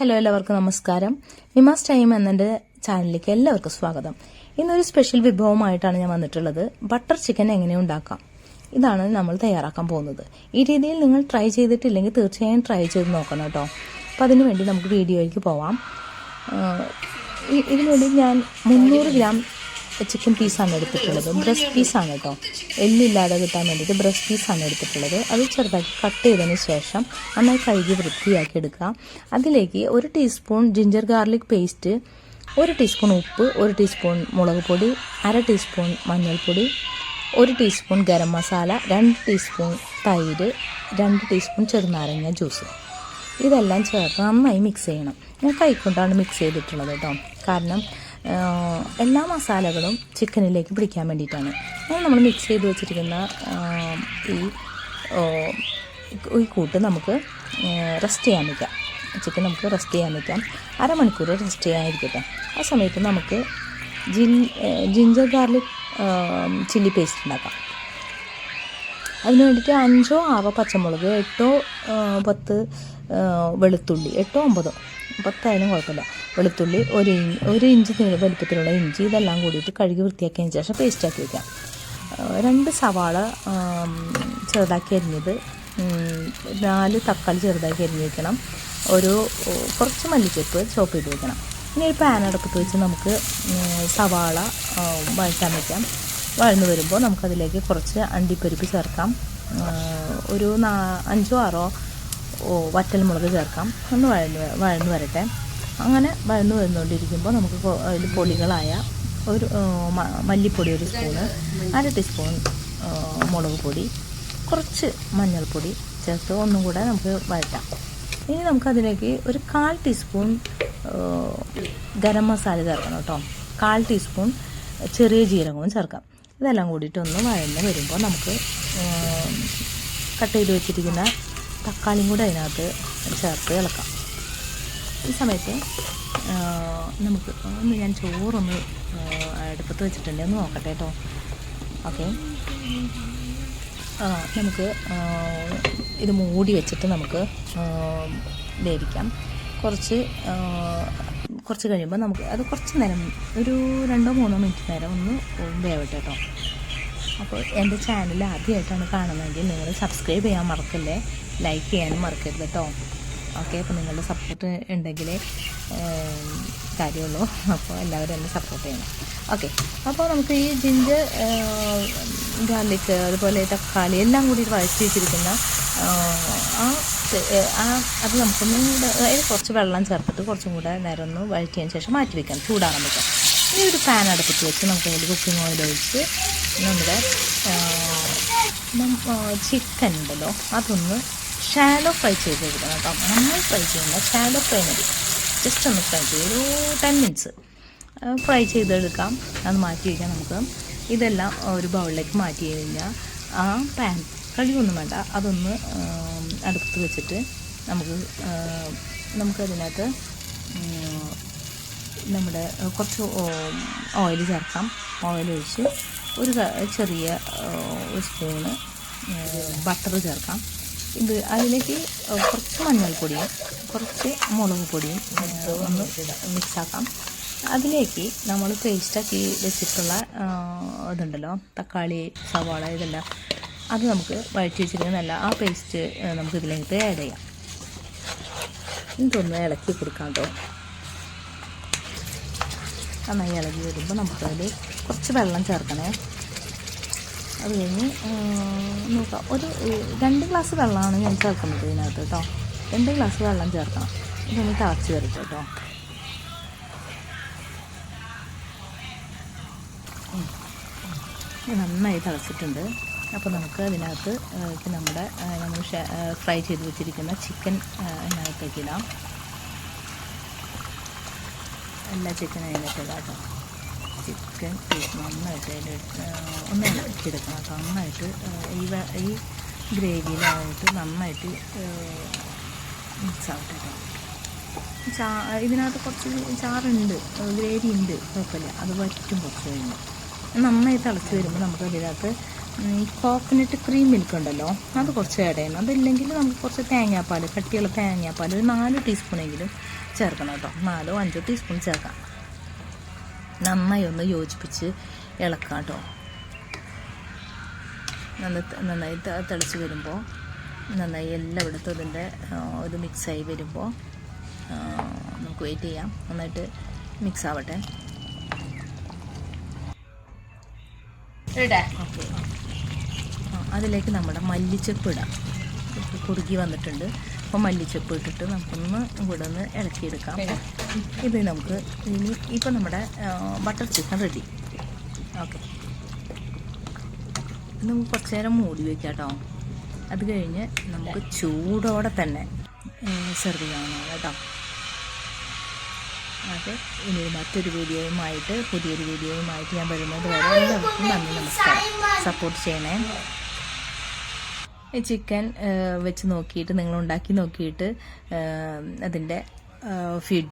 Hello എല്ലാവർക്കും നമസ്കാരം. നിമാസ് time എന്നെ ചാനലിലേക്ക് എല്ലാവർക്കും സ്വാഗതം. ഇന്നൊരു സ്പെഷ്യൽ വിഭവമായിട്ടാണ് ഞാൻ വന്നിട്ടുള്ളത്. ബട്ടർ ചിക്കൻ എങ്ങനെ ഉണ്ടാക്കാം? ഇതാണ് നമ്മൾ തയ്യാറാക്കാൻ പോകുന്നത്. ഈ രീതിയിൽ നിങ്ങൾ ട്രൈ ചെയ്തിട്ടില്ലെങ്കിൽ തീർച്ചയായും ട്രൈ ചെയ്ത് നോക്കണം കേട്ടോ. അപ്പോൾ അതിനു വേണ്ടി നമുക്ക് വീഡിയോയിലേക്ക് പോവാം. ഇതിനുവേണ്ടി ഇതിനു വേണ്ടി ഞാൻ മുന്നൂറ് ഗ്രാം ചിക്കൻ പീസാണ് എടുത്തിട്ടുള്ളത്. ബ്രസ്റ്റ് പീസാണ് കേട്ടോ എല്ലില്ലാതെ കിട്ടാൻ വേണ്ടിയിട്ട് ബ്രസ്റ്റ് പീസാണ് എടുത്തിട്ടുള്ളത്. അത് ചെറുതാക്കി കട്ട് ചെയ്തതിന് ശേഷം നന്നായി കഴുകി വൃത്തിയാക്കി എടുക്കുക. അതിലേക്ക് ഒരു ടീസ്പൂൺ ജിഞ്ചർ ഗാർലിക് പേസ്റ്റ് ഒരു ടീസ്പൂൺ ഉപ്പ് ഒരു ടീസ്പൂൺ മുളക് പൊടി അര ടീസ്പൂൺ മഞ്ഞൾപ്പൊടി ഒരു ടീസ്പൂൺ ഗരം മസാല രണ്ട് ടീസ്പൂൺ തൈര് രണ്ട് ടീസ്പൂൺ ചെറുനാരങ്ങ ജ്യൂസ് ഇതെല്ലാം ചേർത്ത് നന്നായി മിക്സ് ചെയ്യണം. ഞാൻ കൈക്കൊണ്ടാണ് മിക്സ് ചെയ്തിട്ടുള്ളത് കേട്ടോ കാരണം എല്ലാ മസാലകളും ചിക്കനിലേക്ക് പിടിക്കാൻ വേണ്ടിയിട്ടാണ്. അത് നമ്മൾ മിക്സ് ചെയ്ത് വെച്ചിരിക്കുന്ന ഈ ഈ കൂട്ട് നമുക്ക് റെസ്റ്റ് ചെയ്യാൻ വയ്ക്കാം ചിക്കൻ നമുക്ക് റെസ്റ്റ് ചെയ്യാൻ വയ്ക്കാം അരമണിക്കൂർ റെസ്റ്റ് ചെയ്യാനിരിക്കട്ടെ. ആ സമയത്ത് നമുക്ക് gin ginger garlic chilli paste ഉണ്ടാക്കാം. അതിന് വേണ്ടിയിട്ട് അഞ്ചോ ആറോ പച്ചമുളക് എട്ടോ പത്ത് വെളുത്തുള്ളി എട്ടോ ഒമ്പതോ പത്തായാലും കുഴപ്പമില്ല. വെളുത്തുള്ളി ഒരു ഒരു ഇഞ്ച് വലിപ്പത്തിലുള്ള ഇഞ്ചി ഇതെല്ലാം കൂടിയിട്ട് കഴുകി വൃത്തിയാക്കിയതിന് ശേഷം പേസ്റ്റാക്കി വയ്ക്കാം രണ്ട് സവാള ചെറുതാക്കി അരിഞ്ഞത്. നാല് തക്കാളി ചെറുതാക്കി അരിഞ്ഞ് വയ്ക്കണം ഒരു കുറച്ച് മല്ലിച്ചപ്പ് ചോപ്പ് ചെയ്ത് വയ്ക്കണം ഇനി ഒരു പാൻ അടുപ്പത്ത് വെച്ച് നമുക്ക് സവാള വഴറ്റാൻ വയ്ക്കാം വഴന്നു വരുമ്പോൾ നമുക്കതിലേക്ക് കുറച്ച് അണ്ടിപ്പരിപ്പ് ചേർക്കാം. ഒരു നാ അഞ്ചോ ആറോ വറ്റൽ മുളക് ചേർക്കാം. ഒന്ന് വഴന്ന് വഴന്ന് വരട്ടെ. അങ്ങനെ വഴന്നു വരുന്നുകൊണ്ടിരിക്കുമ്പോൾ നമുക്ക് അതിൽ പൊടികളായ ഒരു മല്ലിപ്പൊടി ഒരു സ്പൂണ് അര ടീസ്പൂൺ മുളക് പൊടി കുറച്ച് മഞ്ഞൾപ്പൊടി ചേർത്ത് ഒന്നും കൂടെ നമുക്ക് വഴറ്റാം. ഇനി നമുക്കതിലേക്ക് ഒരു കാൽ ടീസ്പൂൺ ഗരം മസാല ചേർക്കണം കേട്ടോ. കാൽ ടീസ്പൂൺ ചെറിയ ജീരകവും ചേർക്കാം. ഇതെല്ലാം കൂടിയിട്ട് ഒന്ന് വഴന്ന് വരുമ്പോൾ നമുക്ക് കട്ട് ചെയ്ത് വെച്ചിരിക്കുന്ന തക്കാളിയും കൂടെ അതിനകത്ത് ചേർത്ത് ഇളക്കാം. ഈ സമയത്ത് നമുക്ക് ഒന്ന് ഞാൻ ചോറൊന്ന് അടുപ്പത്ത് വെച്ചിട്ടുണ്ട്. ഒന്ന് നോക്കട്ടെ കേട്ടോ ഓക്കെ. നമുക്ക് ഇത് മൂടി വെച്ചിട്ട് നമുക്ക് വേവിക്കാം. കുറച്ച് കുറച്ച് കഴിയുമ്പോൾ നമുക്ക് അത് കുറച്ച് നേരം ഒരു രണ്ടോ മൂന്നോ മിനിറ്റ് നേരം ഒന്ന് വേവട്ടെ കേട്ടോ അപ്പോൾ എന്റെ ചാനൽ ആദ്യമായിട്ടാണ് കാണുന്നതെങ്കിൽ നിങ്ങൾ സബ്സ്ക്രൈബ് ചെയ്യാൻ മറക്കല്ലേ? ലൈക്ക് ചെയ്യാനും മറക്കരുത് കേട്ടോ ഓക്കെ അപ്പോൾ നിങ്ങളുടെ സപ്പോർട്ട് ഉണ്ടെങ്കിലേ കാര്യമുള്ളൂ. അപ്പോൾ എല്ലാവരും എന്നെ സപ്പോർട്ട് ചെയ്യണം. ഓക്കെ അപ്പോൾ നമുക്ക് ഈ ജിഞ്ചർ ഗാർലിക് അതുപോലെ തക്കാളി എല്ലാം കൂടി വഴറ്റി വെച്ചിരിക്കുന്ന ആ, ആ അത് നമുക്കൊന്ന് അതായത് കുറച്ച് വെള്ളം ചേർത്തിട്ട് കുറച്ചും കൂടെ നേരം ഒന്ന് വഴറ്റിയതിന് ശേഷം മാറ്റി വെക്കാം. ചൂടാറാൻ വെക്കാം. ഇനി ഒരു പാൻ അടുപ്പത്ത് വെച്ച് നമുക്ക് അതിൽ കുക്കിംഗ് ഓയിൽ ഒഴിച്ച് നമ്മുടെ ചിക്കൻ ഉണ്ടല്ലോ അതൊന്ന് ഷാലോ ഫ്രൈ ചെയ്തെടുക്കണം കേട്ടോ. നമ്മൾ ഫ്രൈ ചെയ്യുന്ന ഷാലോ ഫ്രൈ മതി. ജസ്റ്റ് ഒന്ന് ഫ്രൈ ചെയ്ത് ഒരു ടെൻ മിനിറ്റ്സ് ഫ്രൈ ചെയ്തെടുക്കാം. അത് മാറ്റി വയ്ക്കാം നമുക്ക്. ഇതെല്ലാം ഒരു ബൗളിലേക്ക് മാറ്റി കഴിഞ്ഞാൽ ആ പാൻ കഴുകൊന്നും വേണ്ട. അതൊന്ന് അടുപ്പത്ത് വെച്ചിട്ട് നമുക്ക് നമുക്കതിനകത്ത് നമ്മുടെ കുറച്ച് ഓയിൽ ചേർക്കാം. ഓയിൽ ഒഴിച്ച് ഒരു ചെറിയ ഒരു സ്പൂണ് ബട്ടർ ചേർക്കാം. ഇത് അതിലേക്ക് കുറച്ച് മഞ്ഞൾപ്പൊടിയും കുറച്ച് മുളക് പൊടിയും ഒന്ന് മിക്സാക്കാം അതിലേക്ക് നമ്മൾ പേസ്റ്റാക്കി വെച്ചിട്ടുള്ള ഇതുണ്ടല്ലോ തക്കാളി സവാള ഇതെല്ലാം അത് നമുക്ക് വഴറ്റി വെച്ചിരിക്കുന്നതല്ല ആ പേസ്റ്റ് നമുക്ക് ഇതിലേക്ക് ആഡ് ചെയ്യാം. ഇതൊന്ന് ഇളക്കി കൊടുക്കാം കേട്ടോ. നന്നായി ഇളകി വരുമ്പോൾ നമുക്കതിൽ കുറച്ച് വെള്ളം ചേർക്കണേ. അത് കഴിഞ്ഞ് നോക്കാം. ഒരു രണ്ട് ഗ്ലാസ് വെള്ളമാണ് ഞാൻ ചേർക്കുന്നത് ഇതിനകത്ത് കേട്ടോ. രണ്ട് ഗ്ലാസ് വെള്ളം ചേർക്കണം. ഇതൊന്ന് തിളച്ച് വരട്ടെ കേട്ടോ. നന്നായി തിളച്ചിട്ടുണ്ട്. അപ്പോൾ നമുക്ക് അതിനകത്ത് നമ്മുടെ നമ്മൾ ഫ്രൈ ചെയ്ത് വെച്ചിരിക്കുന്ന ചിക്കൻ അതിനകത്തേക്ക് ഇടാം. എല്ലാ ചിക്കനും അതിനകത്ത് ഇടാം കേട്ടോ. ചിക്കൻ നന്നായിട്ട് അതിലിട്ട് ഒന്ന് ഇളക്കിയെടുക്കണം. കേട്ടോ നന്നായിട്ട് ഈ ഈ ഗ്രേവിയിലായിട്ട് നന്നായിട്ട് മിക്സ് ആവട്ടെ കേട്ടോ. ചാ ഇതിനകത്ത് കുറച്ച് ചാറുണ്ട് ഗ്രേവി ഉണ്ട് കുഴപ്പമില്ല. അത് വറ്റും കുറച്ച് കഴിഞ്ഞ്. നന്നായി തിളച്ച് വരുമ്പോൾ നമുക്ക് അതിനകത്ത് കോക്കനട്ട് ക്രീം മിൽക്ക് ഉണ്ടല്ലോ അത് കുറച്ച് ആഡ് അതില്ലെങ്കിൽ നമുക്ക് കുറച്ച് തേങ്ങാപ്പാൽ കട്ടിയുള്ള തേങ്ങാപ്പാൽ ഒരു നാല് ടീസ്പൂണെങ്കിലും ചേർക്കണം കേട്ടോ. നാലോ അഞ്ചോ ടീസ്പൂൺ ചേർക്കാം. നന്നായി ഒന്ന് യോജിപ്പിച്ച് ഇളക്കാം കേട്ടോ നന്ന- നന്നായി തിളച്ച് വരുമ്പോൾ നന്നായി എല്ലായിടത്തും ഇതിന്റെ ഇത് മിക്സായി വരുമ്പോൾ നമുക്ക് വെയിറ്റ് ചെയ്യാം. നന്നായിട്ട് മിക്സ് ആവട്ടെ. ഓക്കെ. അതിലേക്ക് നമ്മുടെ മല്ലിച്ചപ്പ് ഇടാം. കുറുകി വന്നിട്ടുണ്ട്. അപ്പോൾ മല്ലിച്ചപ്പ് ഇട്ടിട്ട് നമുക്കൊന്ന് ഇവിടെ നിന്ന് ഇളക്കിയെടുക്കാം ഇത് നമുക്ക് ഇനി ഇപ്പം നമ്മുടെ ബട്ടർ ചിക്കൻ റെഡി ഓക്കെ. നമുക്ക് കുറച്ച് നേരം മൂടി വെക്കാം കേട്ടോ അത് കഴിഞ്ഞ് നമുക്ക് ചൂടോടെ തന്നെ സെർവ് ചെയ്യാവുന്നതാണ് കേട്ടോ. അത് ഇനി മറ്റൊരു വീഡിയോയുമായിട്ട് പുതിയൊരു വീഡിയോയുമായിട്ട് ഞാൻ വരുന്നത് വരെ എല്ലാവർക്കും നന്ദി നമസ്കാരം. സപ്പോർട്ട് ചെയ്യണേ. ചിക്കൻ വെച്ച് നോക്കിയിട്ട് നിങ്ങൾ ഉണ്ടാക്കി നോക്കിയിട്ട് അതിന്റെ ഫീഡ്